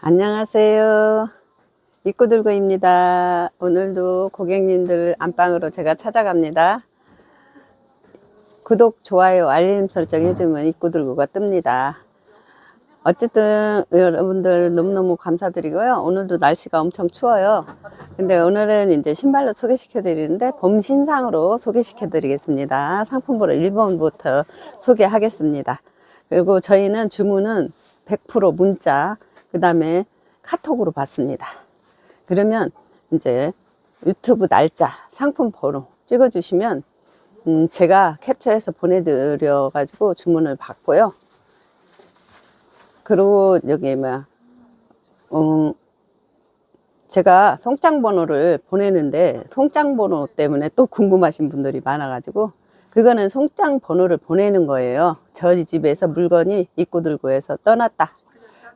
안녕하세요. 입구들고입니다. 오늘도 고객님들 안방으로 제가 찾아갑니다. 구독, 좋아요, 알림 설정 해주면 입구들고가 뜹니다. 어쨌든 여러분들 너무너무 감사드리고요. 오늘도 날씨가 엄청 추워요. 근데 오늘은 이제 신발로 소개시켜 드리는데 봄 신상으로 소개시켜 드리겠습니다. 상품번호 1번부터 소개하겠습니다. 그리고 저희는 주문은 100% 문자, 그 다음에 카톡으로 받습니다. 그러면 이제 유튜브 날짜, 상품 번호 찍어주시면 음, 제가 캡처해서 보내드려 가지고 주문을 받고요. 그리고 여기 뭐야, 음, 제가 송장 번호를 보내는데 송장 번호 때문에 또 궁금하신 분들이 많아 가지고 그거는 송장 번호를 보내는 거예요. 저희 집에서 물건이 입고 들고 해서 떠났다.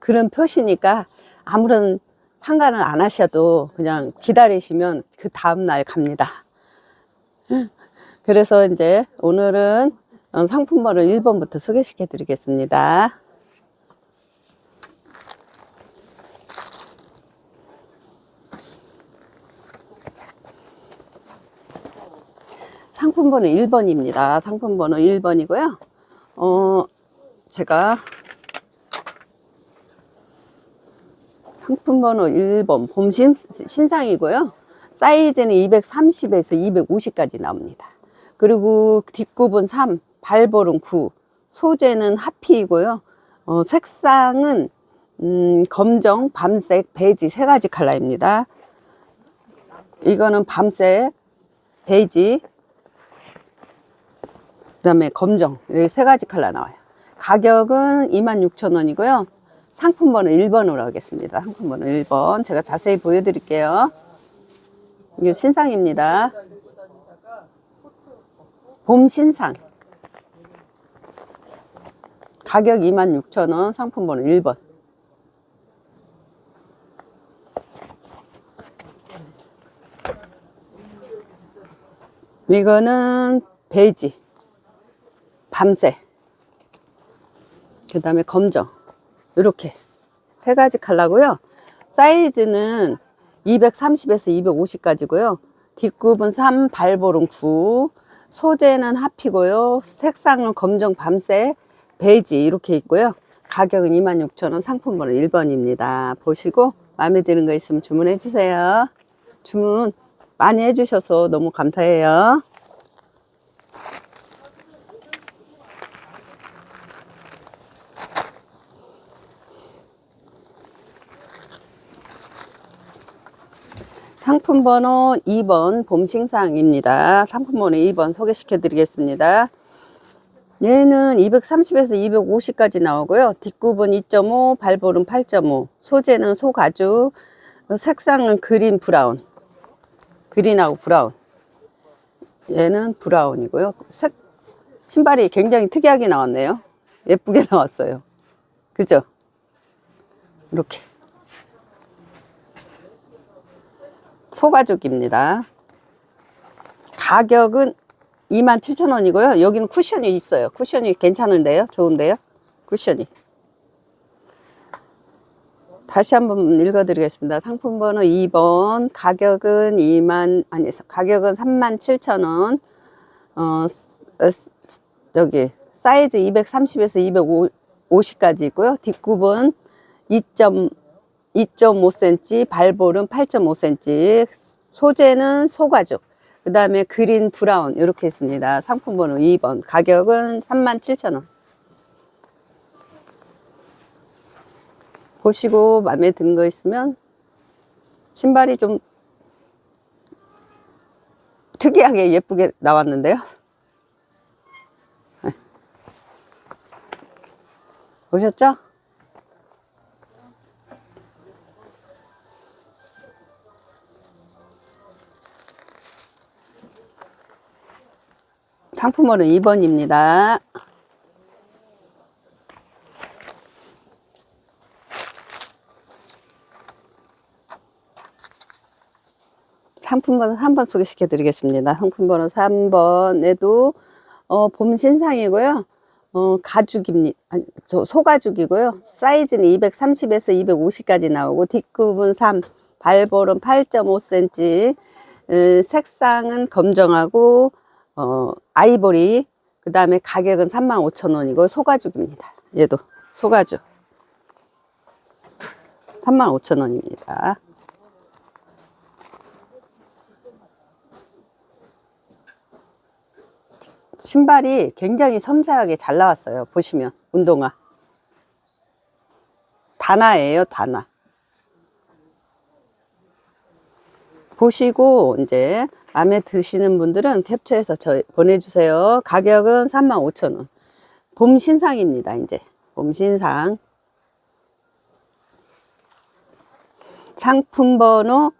그런 표시니까 아무런 상관을 안 하셔도 그냥 기다리시면 그 다음날 갑니다. 그래서 이제 오늘은 어, 상품번호 1번부터 소개시켜 드리겠습니다. 상품번호 1번입니다. 상품번호 1번이고요. 어, 제가 상품 번호 1번 봄 신, 신상이고요. 사이즈는 230에서 250까지 나옵니다. 그리고 뒷굽은 3, 발볼은 9, 소재는 하피이고요. 어, 색상은 음, 검정, 밤색, 베이지 세 가지 컬러입니다. 이거는 밤색, 베이지, 그 다음에 검정 이렇게 세 가지 컬러 나와요. 가격은 26,000원이고요. 상품번호 1번으로 하겠습니다. 상품번호 1번. 제가 자세히 보여드릴게요. 이게 신상입니다. 봄 신상. 가격 26,000원. 상품번호 1번. 이거는 베이지. 밤새. 그 다음에 검정. 이렇게 세 가지 컬러고요. 사이즈는 230에서 250까지고요. 뒷굽은 3, 발볼은 9, 소재는 하피고요. 색상은 검정, 밤새, 베이지 이렇게 있고요. 가격은 26,000원, 상품번호 1번입니다. 보시고 마음에 드는 거 있으면 주문해 주세요. 주문 많이 해주셔서 너무 감사해요. 상품 번호 2번 봄신상입니다. 상품 번호 2번 소개시켜 드리겠습니다. 얘는 230에서 250까지 나오고요. 뒷굽은 2.5, 발볼은 8.5, 소재는 소가죽, 색상은 그린 브라운. 그린하고 브라운. 얘는 브라운이고요. 색, 신발이 굉장히 특이하게 나왔네요. 예쁘게 나왔어요. 그죠? 이렇게. 소가죽입니다. 가격은 27,000원이고요. 여기는 쿠션이 있어요. 쿠션이 괜찮은데요? 좋은데요? 쿠션이. 다시 한번 읽어드리겠습니다. 상품 번호 2번. 가격은 2만, 아니, 가격은 37,000원. 어, 여기, 사이즈 230에서 250까지 있고요. 뒷굽은 2. 2.5cm, 발볼은 8.5cm, 소재는 소가죽, 그 다음에 그린 브라운 이렇게 있습니다. 상품 번호 2번, 가격은 37,000원. 보시고 마음에 드는 거 있으면 신발이 좀 특이하게 예쁘게 나왔는데요. 네. 보셨죠? 상품번호 2번입니다. 상품번호 3번 소개시켜 드리겠습니다. 상품번호 3번에도 어, 봄 신상이고요. 어, 가죽입니다. 아니, 저 소가죽이고요. 사이즈는 230에서 250까지 나오고 뒷굽은 3, 발볼은 8.5cm. 음, 색상은 검정하고 어, 아이보리. 그 다음에 가격은 35,000원이고 소가죽입니다. 얘도 소가죽. 35,000원입니다. 신발이 굉장히 섬세하게 잘 나왔어요. 보시면 운동화. 다나예요, 다나. 보시고 이제 마음에 드시는 분들은 캡처해서 저 보내주세요. 가격은 35,000원. 봄 신상입니다. 이제 봄 신상. 상품 번호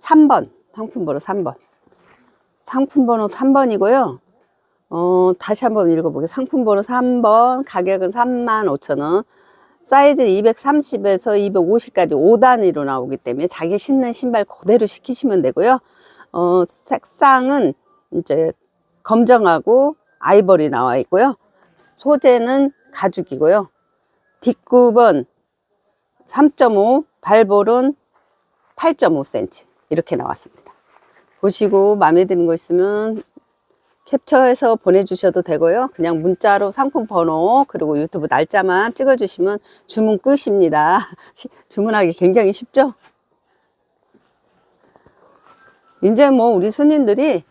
3번. 상품 번호 3번. 상품 번호 3번이고요. 어, 다시 한번 읽어보게. 상품 번호 3번. 가격은 35,000원. 사이즈 230에서 250까지 5단위로 나오기 때문에 자기 신는 신발 그대로 시키시면 되고요. 어, 색상은 이제 검정하고 아이보리 나와 있고요. 소재는 가죽이고요. 뒷굽은 3.5, 발볼은 8.5cm 이렇게 나왔습니다. 보시고 마음에 드는 거 있으면 캡처해서 보내주셔도 되고요. 그냥 문자로 상품 번호 그리고 유튜브 날짜만 찍어주시면 주문 끝입니다. 시- 주문하기 굉장히 쉽죠? 이제 뭐 우리 손님들이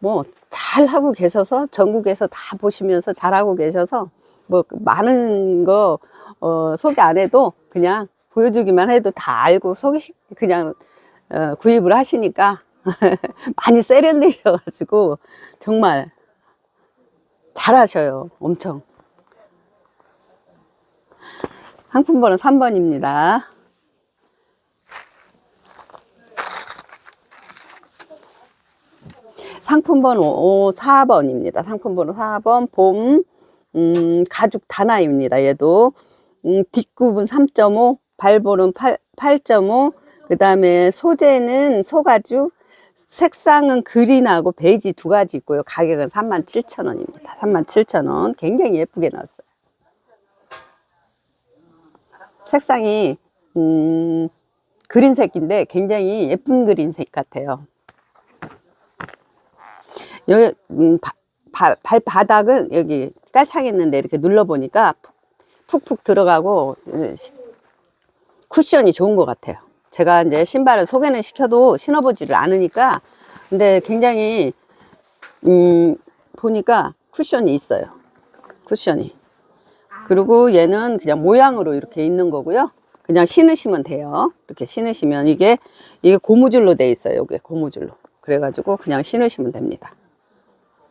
뭐 잘하고 계셔서 전국에서 다 보시면서 잘하고 계셔서 뭐 많은 거 어, 소개 안 해도 그냥 보여주기만 해도 다 알고 소개 그냥 어, 구입을 하시니까 많이 세련되셔가지고 정말 잘하셔요. 엄청. 상품 번호 3번입니다. 상품 번호 4번입니다. 상품 번호 4번 봄 음, 가죽 다나입니다. 얘도 음, 뒷굽은 3.5, 발볼은 8, 8.5, 그 다음에 소재는 소가죽, 색상은 그린하고 베이지 두 가지 있고요. 가격은 37,000원입니다. 37,000원. 굉장히 예쁘게 나왔어요. 색상이 음, 그린색인데 굉장히 예쁜 그린색 같아요. 여기 음, 바, 바, 발바닥은 여기 깔창 있는데 이렇게 눌러보니까 푹, 푹푹 들어가고 음, 시- 쿠션이 좋은 것 같아요. 제가 이제 신발을 소개는 시켜도 신어보지를 않으니까 근데 굉장히 음, 보니까 쿠션이 있어요. 쿠션이. 그리고 얘는 그냥 모양으로 이렇게 있는 거고요. 그냥 신으시면 돼요. 이렇게 신으시면 이게 이게 고무줄로 돼 있어요. 이게 고무줄로. 그래가지고 그냥 신으시면 됩니다.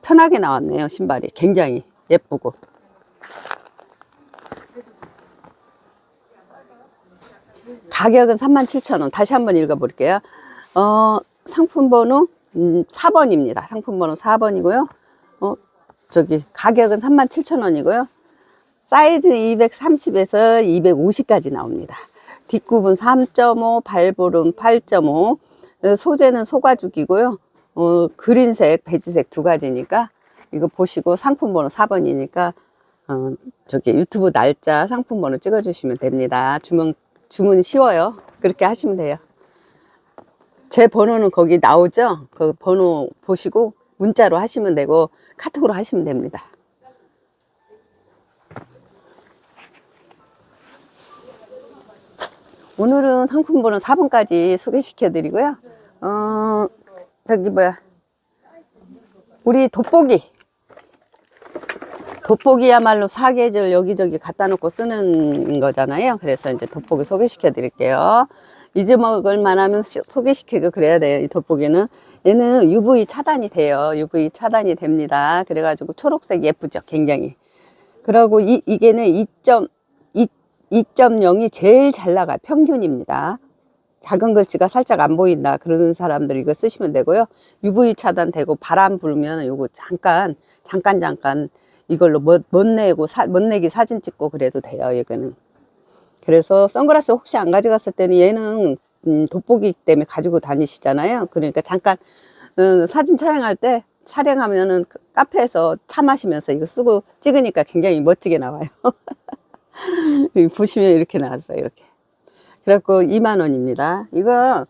편하게 나왔네요. 신발이 굉장히 예쁘고. 가격은 37,000원. 다시 한번 읽어볼게요. 어, 상품 번호 음, 4번입니다. 상품 번호 4번이고요. 어, 저기 가격은 37,000원이고요. 사이즈는 230에서 250까지 나옵니다. 뒷굽은 3.5, 발볼은 8.5, 어, 소재는 소가죽이고요. 어, 그린색, 베지색 두 가지니까 이거 보시고 상품 번호 4번이니까 어, 저기 유튜브 날짜 상품 번호 찍어주시면 됩니다. 주문 주문 쉬워요. 그렇게 하시면 돼요. 제 번호는 거기 나오죠? 그 번호 보시고 문자로 하시면 되고 카톡으로 하시면 됩니다. 오늘은 상품 번호 4번까지 소개시켜 드리고요. 어, 저기 뭐야. 우리 돋보기. 돋보기야말로 사계절 여기저기 갖다 놓고 쓰는 거잖아요. 그래서 이제 돋보기 소개시켜 드릴게요. 잊어먹을 만하면 시- 소개시키고 그래야 돼요. 이 돋보기는. 얘는 UV 차단이 돼요. UV 차단이 됩니다. 그래가지고 초록색 예쁘죠. 굉장히. 그리고 이, 이게는 2점, 2, 2.0이 제일 잘 나가요. 평균입니다. 작은 글씨가 살짝 안 보인다. 그러는 사람들 이거 쓰시면 되고요. UV 차단되고 바람 불면 요거 잠깐, 잠깐, 잠깐 이걸로 못, 못 내고, 사, 못 내기 사진 찍고 그래도 돼요. 이거는. 그래서 선글라스 혹시 안 가져갔을 때는 얘는 음, 돋보기 때문에 가지고 다니시잖아요. 그러니까 잠깐 음, 사진 촬영할 때 촬영하면은 그 카페에서 차 마시면서 이거 쓰고 찍으니까 굉장히 멋지게 나와요. 보시면 이렇게 나왔어요. 이렇게. 그래갖고 2만 원입니다. 이거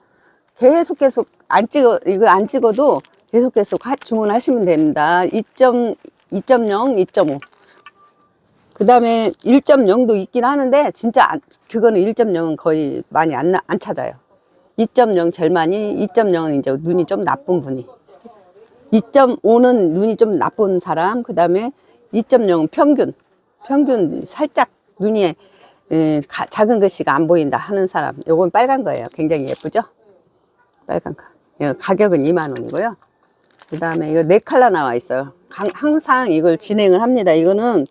계속 계속 안 찍어 이거 안 찍어도 계속 계속 하- 주문하시면 됩니다. 2.0, 2.5. 그 다음에 1.0도 있긴 하는데 진짜 안, 그거는 1.0은 거의 많이 안, 나- 안 찾아요. 2.0 제일 많이, 2.0은 이제 눈이 좀 나쁜 분이. 2.5는 눈이 좀 나쁜 사람, 그 다음에 2.0은 평균. 평균 살짝 눈이 에, 가- 작은 글씨가 안 보인다 하는 사람. 요건 빨간 거예요. 굉장히 예쁘죠? 빨간 거. 예, 가격은 2만 원이고요. 그 다음에 이거 네 칼라 나와 있어요. 강- 항상 이걸 진행을 합니다. 이거는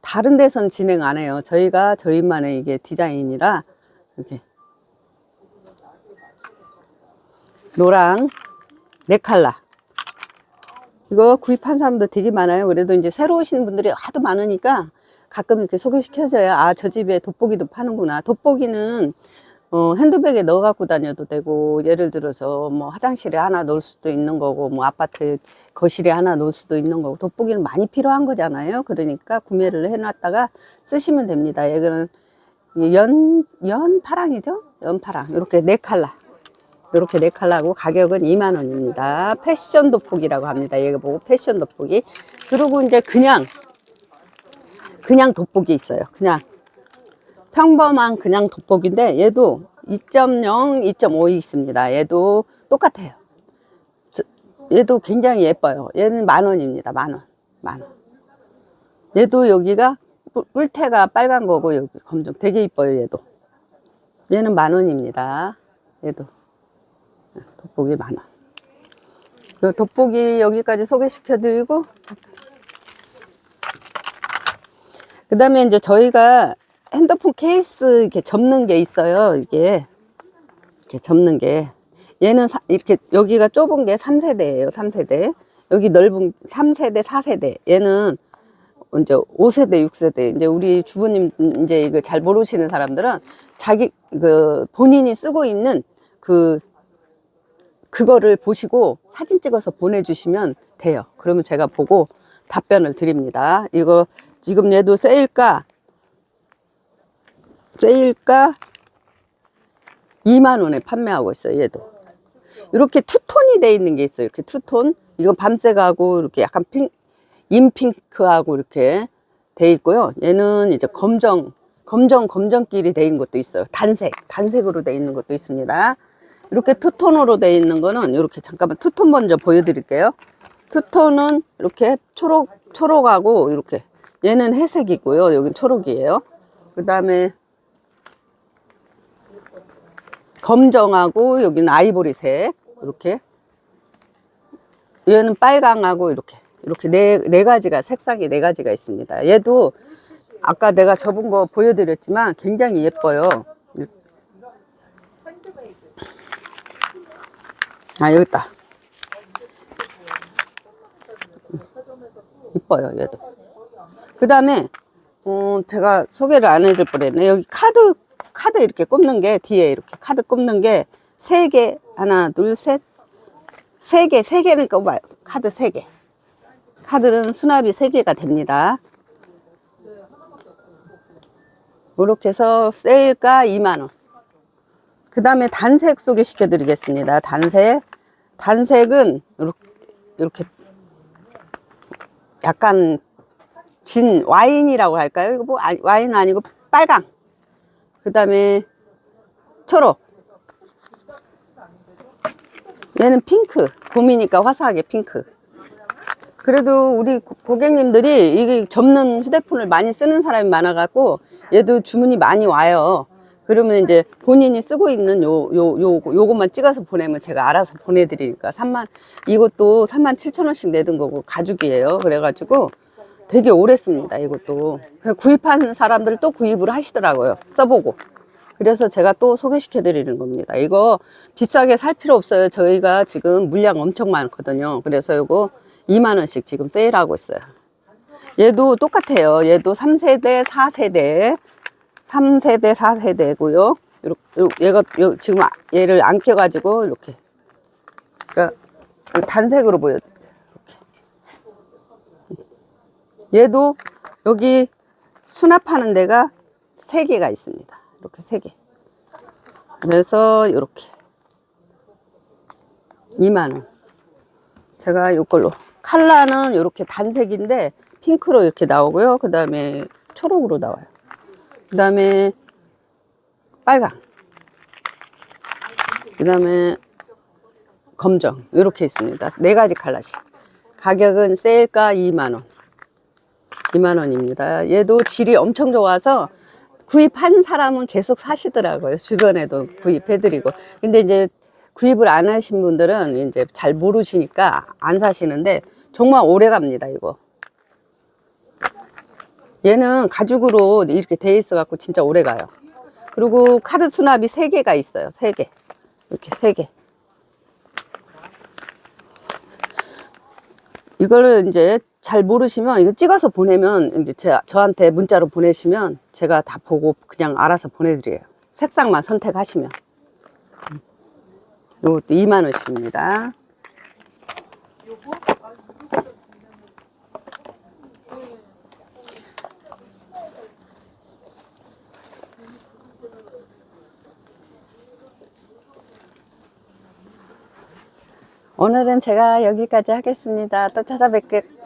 다른 데선 진행 안 해요. 저희가 저희만의 이게 디자인이라 이렇게 노랑 네 칼라. 이거 구입한 사람도 되게 많아요. 그래도 이제 새로 오시는 분들이 하도 많으니까 가끔 이렇게 소개시켜줘야 아, 저 집에 돋보기도 파는구나. 돋보기는 어, 핸드백에 넣어 갖고 다녀도 되고, 예를 들어서 뭐 화장실에 하나 놓을 수도 있는 거고, 뭐 아파트 거실에 하나 놓을 수도 있는 거고, 돋보기는 많이 필요한 거잖아요. 그러니까 구매를 해놨다가 쓰시면 됩니다. 이거는 연, 연파랑이죠? 연파랑. 이렇게 네 칼라. 이렇게 네 칼라고 가격은 2만 원입니다. 패션 돋보기라고 합니다. 이거 보고 패션 돋보기. 그리고 이제 그냥 그냥 돋보기 있어요. 그냥 평범한 그냥 돋보기인데 얘도 2.0, 2.5 있습니다. 얘도 똑같아요. 저- 얘도 굉장히 예뻐요. 얘는 만 원입니다. 만 원. 만 원. 얘도 여기가 뿔- 뿔테가 빨간 거고 여기 검정 되게 이뻐요. 얘도. 얘는 만 원입니다. 얘도. 돋보기 만 원. 그 돋보기 여기까지 소개시켜 드리고 그 다음에 이제 저희가 핸드폰 케이스 이렇게 접는 게 있어요. 이게 이렇게 접는 게 얘는 사- 이렇게 여기가 좁은 게 3세대예요. 3세대. 여기 넓은 3세대, 4세대. 얘는 이제 5세대, 6세대. 이제 우리 주부님 이제 이거 잘 모르시는 사람들은 자기 그 본인이 쓰고 있는 그 그거를 보시고 사진 찍어서 보내주시면 돼요. 그러면 제가 보고 답변을 드립니다. 이거 지금 얘도 세일가 세일가 2만 원에 판매하고 있어요. 얘도 이렇게 투톤이 돼 있는 게 있어요. 이렇게 투톤. 이건 밤색하고 이렇게 약간 핑 인핑크하고 이렇게 돼 있고요. 얘는 이제 검정 검정 검정끼리 돼 있는 것도 있어요. 단색 단색으로 돼 있는 것도 있습니다. 이렇게 투톤으로 돼 있는 거는 이렇게 잠깐만 투톤 먼저 보여드릴게요. 투톤은 이렇게 초록 초록하고 이렇게 얘는 회색이고요. 여긴 초록이에요. 그 다음에 검정하고 여기는 아이보리색 이렇게 얘는 빨강하고 이렇게 이렇게 네, 네 가지가 색상이 네 가지가 있습니다. 얘도 아까 내가 접은 거 보여드렸지만 굉장히 예뻐요. 아 여기 있다. 이뻐요 얘도. 그 다음에 어, 제가 소개를 안 해줄 뻔했네. 여기 카드 카드 이렇게 꼽는 게 뒤에 이렇게 카드 꼽는 게 세 개 하나 둘 셋 세 개 세 개는 꼽아요. 카드 세 개. 카드는 수납이 세 개가 됩니다. 이렇게 해서 세일가 2만 원. 그 다음에 단색 소개시켜 드리겠습니다. 단색. 단색은 이렇게, 약간 진 와인이라고 할까요? 이거 뭐 아- 와인 아니고 빨강. 그 다음에 초록. 얘는 핑크. 봄이니까 화사하게 핑크. 그래도 우리 고- 고객님들이 이게 접는 휴대폰을 많이 쓰는 사람이 많아 갖고 얘도 주문이 많이 와요. 그러면 이제 본인이 쓰고 있는 요, 요, 요, 요 것만 찍어서 보내면 제가 알아서 보내드리니까 3만, 이것도 3만 7천 원씩 내던 거고 가죽이에요. 그래가지고 되게 오래 씁니다. 이것도. 구입한 사람들 또 구입을 하시더라고요. 써보고. 그래서 제가 또 소개시켜 드리는 겁니다. 이거 비싸게 살 필요 없어요. 저희가 지금 물량 엄청 많거든요. 그래서 이거 2만 원씩 지금 세일하고 있어요. 얘도 똑같아요. 얘도 3세대, 4세대, 3세대, 4세대고요. 이렇게 얘가 요- 지금 아- 얘를 안 껴가지고 이렇게 그러니까 단색으로 보여드릴게요. 이렇게 얘도 여기 수납하는 데가 세 개가 있습니다. 이렇게 세 개. 그래서 이렇게 2만 원. 제가 이걸로 칼라는 이렇게 단색인데 핑크로 이렇게 나오고요. 그 다음에 초록으로 나와요. 그 다음에 빨강. 그 다음에 검정. 이렇게 있습니다. 네 가지 칼라씩. 가격은 세일가 2만원. 2만원입니다. 얘도 질이 엄청 좋아서 구입한 사람은 계속 사시더라고요. 주변에도 구입해드리고. 근데 이제 구입을 안 하신 분들은 이제 잘 모르시니까 안 사시는데 정말 오래 갑니다, 이거. 얘는 가죽으로 이렇게 돼 있어 갖고 진짜 오래 가요. 그리고 카드 수납이 세개가 있어요. 세개 이렇게 세개 이거를 이제 잘 모르시면 이거 찍어서 보내면 제, 저한테 문자로 보내시면 제가 다 보고 그냥 알아서 보내드려요. 색상만 선택하시면. 음. 요것도 2만 원씩입니다. 오늘은 제가 여기까지 하겠습니다. 또 찾아뵙겠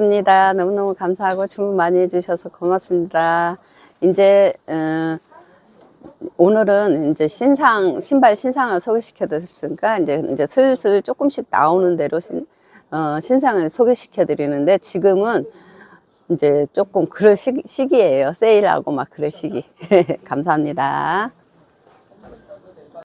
습니다. 너무너무 감사하고 주문 많이 해주셔서 고맙습니다. 이제, 어, 오늘은 이제 신상, 신발 신상을 소개시켜 드렸으니까 이제, 이제 슬슬 조금씩 나오는 대로 신, 어, 신상을 소개시켜 드리는데 지금은 이제 조금 그럴 시기, 시기예요. 세일하고 막 그럴 시기. 감사합니다.